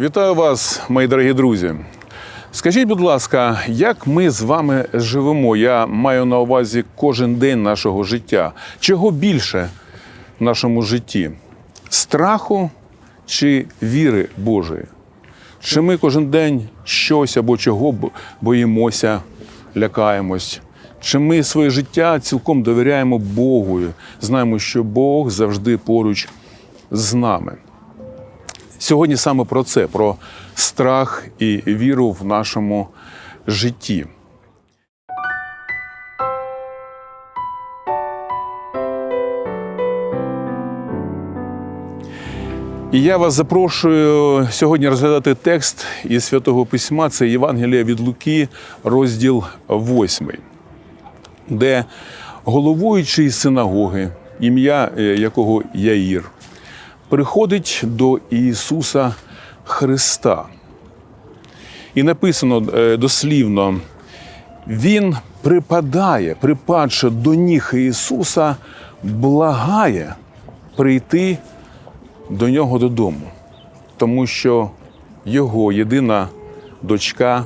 Вітаю вас, мої дорогі друзі. Скажіть, будь ласка, як ми з вами живемо? Я маю на увазі кожен день нашого життя. Чого більше в нашому житті? Страху чи віри Божої? Чи ми кожен день щось або чого боїмося, лякаємось? Чи ми своє життя цілком довіряємо Богу? Знаємо, що Бог завжди поруч з нами. Сьогодні саме про це: про страх і віру в нашому житті. І я вас запрошую сьогодні розглядати текст із Святого Письма. Це Євангелія від Луки, розділ 8, де головуючий синагоги, ім'я е, якого Яїр, приходить до Ісуса Христа. І написано е, дослівно: Він припадає, припадши до ніг Ісуса, благає прийти до нього додому, тому що його єдина дочка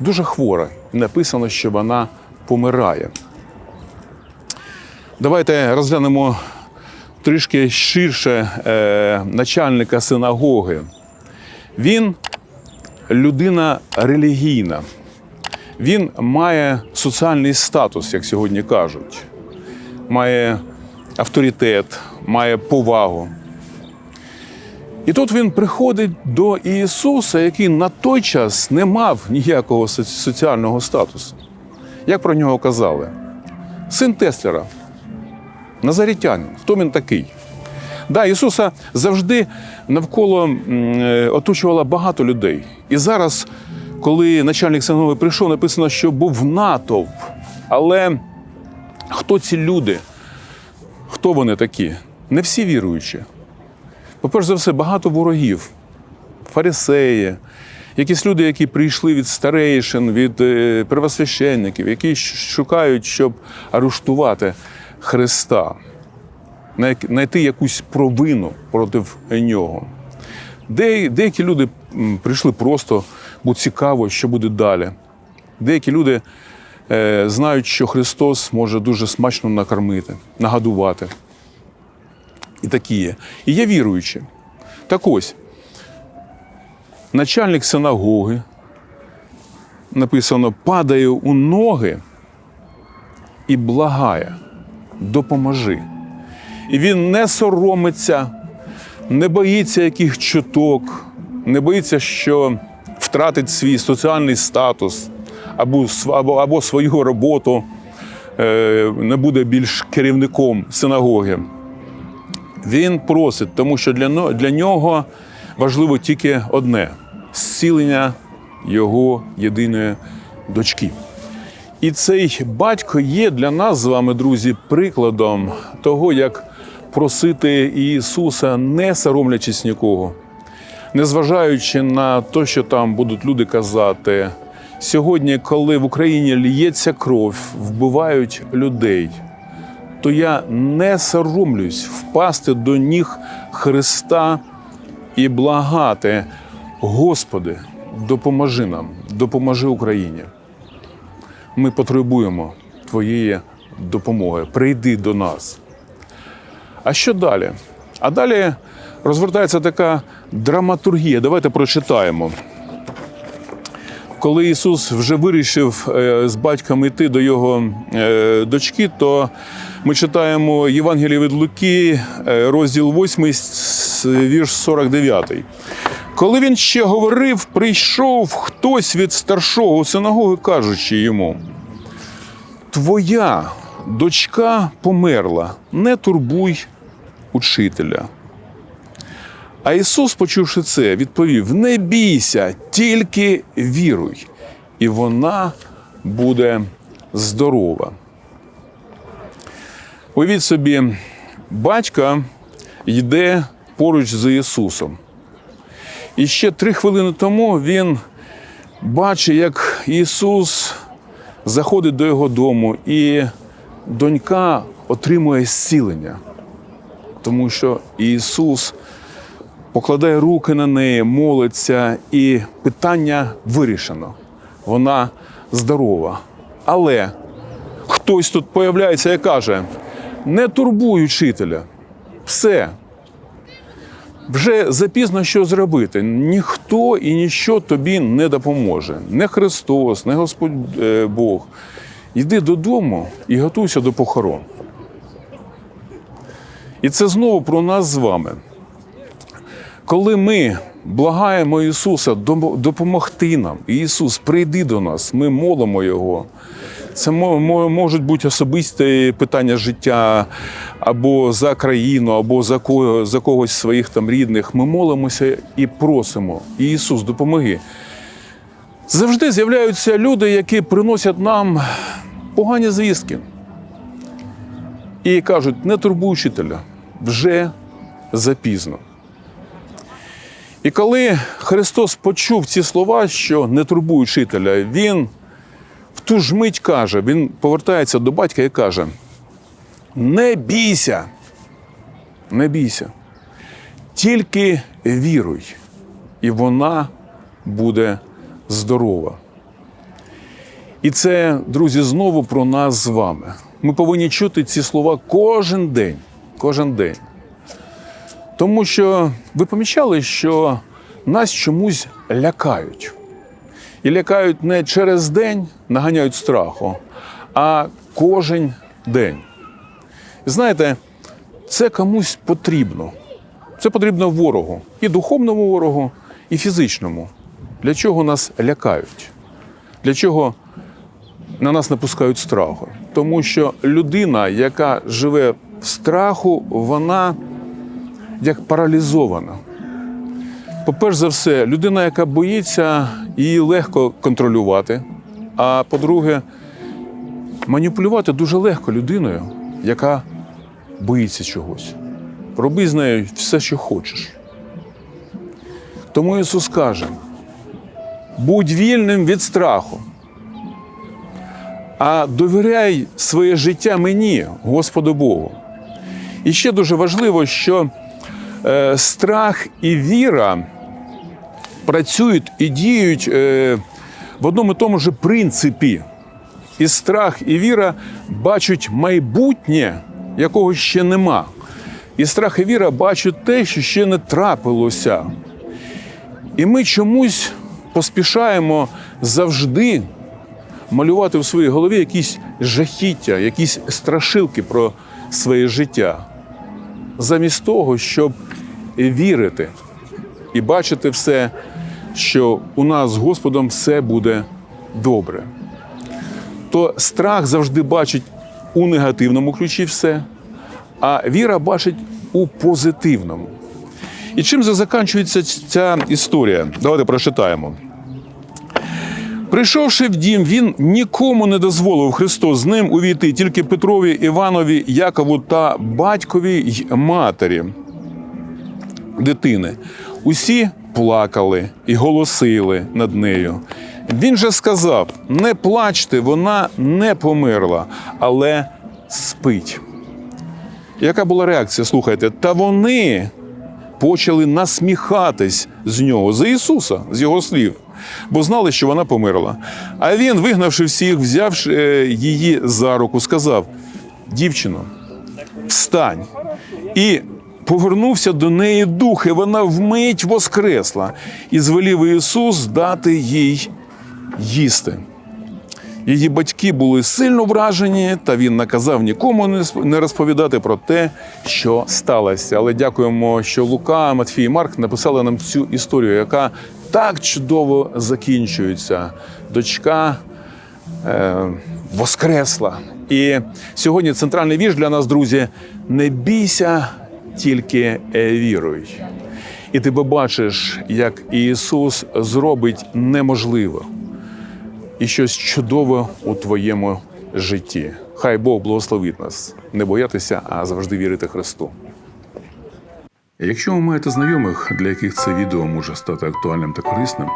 дуже хвора, і написано, що вона помирає. Давайте розглянемо трішки ширше е, начальника синагоги. Він людина релігійна. Він має соціальний статус, як сьогодні кажуть, має авторитет, має повагу. І тут він приходить до Ісуса, який на той час не мав ніякого соціального статусу. Як про нього казали? Син Теслера, Назарітянин. Хто він такий? Да, Ісуса завжди навколо е, оточувало багато людей. І зараз, коли начальник синагоги прийшов, написано, що був натовп. Але хто ці люди? Хто вони такі? Не всі віруючі. По-перше за все, багато ворогів, фарисеї, якісь люди, які прийшли від старейшин, від е, первосвященників, які шукають, щоб арештувати Христа, знайти якусь провину проти нього. Деякі люди прийшли просто, бо цікаво, що буде далі. Деякі люди е, знають, що Христос може дуже смачно накормити, нагодувати. І такі є. І є віруючі. Так ось, начальник синагоги написано, падає у ноги і благає, допоможи. І він не соромиться, не боїться яких чуток, не боїться, що втратить свій соціальний статус або, або, або свою роботу, е, не буде більш керівником синагоги. Він просить, тому що для, для нього важливо тільки одне зцілення його єдиної дочки. І цей батько є для нас з вами, друзі, прикладом того, як просити Ісуса, не соромлячись нікого, незважаючи на те, що там будуть люди казати. Сьогодні, коли в Україні лється кров, вбивають людей, то я не соромлюсь впасти до ніг Христа і благати, Господи, допоможи нам, допоможи Україні. Ми потребуємо Твоєї допомоги. Прийди до нас. А що далі? А далі розвертається така драматургія. Давайте прочитаємо. Коли Ісус вже вирішив е, з батьком йти до його е, дочки, то ми читаємо Євангеліє від Луки, е, розділ 8, вірш 49. Коли він ще говорив, прийшов хтось від старшого синагоги, кажучи йому: Твоя дочка померла, не турбуй учителя. А Ісус, почувши це, відповів: Не бійся, тільки віруй, і вона буде здорова. Уявіть собі, батько йде поруч з Ісусом. І ще три хвилини тому він бачить, як Ісус заходить до його дому, і донька отримує зцілення, тому що Ісус покладає руки на неї, молиться, і питання вирішено. Вона здорова. Але хтось тут появляється і каже: не турбуй учителя, все. Вже запізно що зробити. Ніхто і ніщо тобі не допоможе. Не Христос, не Господь е, Бог. Йди додому і готуйся до похорон. І це знову про нас з вами. Коли ми благаємо Ісуса допомогти нам, Ісус, прийди до нас, ми молимо Його. Це мо- мо- можуть бути особисті питання життя або за країну, або за, за когось своїх там рідних. Ми молимося і просимо. Ісус, допомоги. Завжди з'являються люди, які приносять нам погані звістки. І кажуть, не турбуй учителя, вже запізно. І коли Христос почув ці слова, що не турбуй учителя, Він ту ж мить каже, він повертається до батька і каже: не бійся, не бійся, тільки віруй, і вона буде здорова. І це, друзі, знову про нас з вами. Ми повинні чути ці слова кожен день. Кожен день. Тому що ви помічали, що нас чомусь лякають. І лякають не через день, наганяють страху, а кожен день. Знаєте, це комусь потрібно. Це потрібно ворогу, і духовному ворогу, і фізичному. Для чого нас лякають? Для чого на нас напускають страху? Тому що людина, яка живе в страху, вона як паралізована. По-перше за все, людина, яка боїться, її легко контролювати. А по-друге, маніпулювати дуже легко людиною, яка боїться чогось. Роби з нею все, що хочеш. Тому Ісус каже: будь вільним від страху, а довіряй своє життя мені, Господу Богу. І ще дуже важливо, що страх і віра працюють і діють е, в одному і тому ж принципі. І страх і віра бачать майбутнє, якого ще нема. І страх і віра бачать те, що ще не трапилося. І ми чомусь поспішаємо завжди малювати в своїй голові якісь жахіття, якісь страшилки про своє життя, замість того, щоб вірити і бачити все, що у нас з Господом все буде добре. То страх завжди бачить у негативному ключі все, а віра бачить у позитивному. І чим же закінчується ця історія? Давайте прочитаємо. Прийшовши в дім, він нікому не дозволив Христос з ним увійти, тільки Петрові, Іванові, Якову та батькові й матері дитини. Усі плакали і голосили над нею. Він же сказав: не плачте, вона не померла, але спить. Яка була реакція? Слухайте, та вони почали насміхатись з нього, з Ісуса, з його слів, бо знали, що вона померла. А він, вигнавши всіх, взявши е, її за руку, сказав: Дівчино, встань. І повернувся до неї дух, і вона вмить воскресла, і звелів Ісус дати їй їсти. Її батьки були сильно вражені, та він наказав нікому не розповідати про те, що сталося. Але дякуємо, що Лука, Матфій і Марк написали нам цю історію, яка так чудово закінчується. Дочка е, воскресла. І сьогодні центральний вірш для нас, друзі, не бійся, тільки е, віруй. І ти побачиш, як Ісус зробить неможливе і щось чудове у твоєму житті. Хай Бог благословить нас, не боятися, а завжди вірити Христу. Якщо ви маєте знайомих, для яких це відео може стати актуальним та корисним,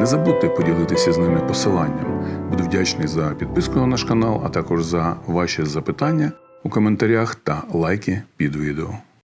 не забудьте поділитися з ними посиланням. Буду вдячний за підписку на наш канал, а також за ваші запитання у коментарях та лайки під відео.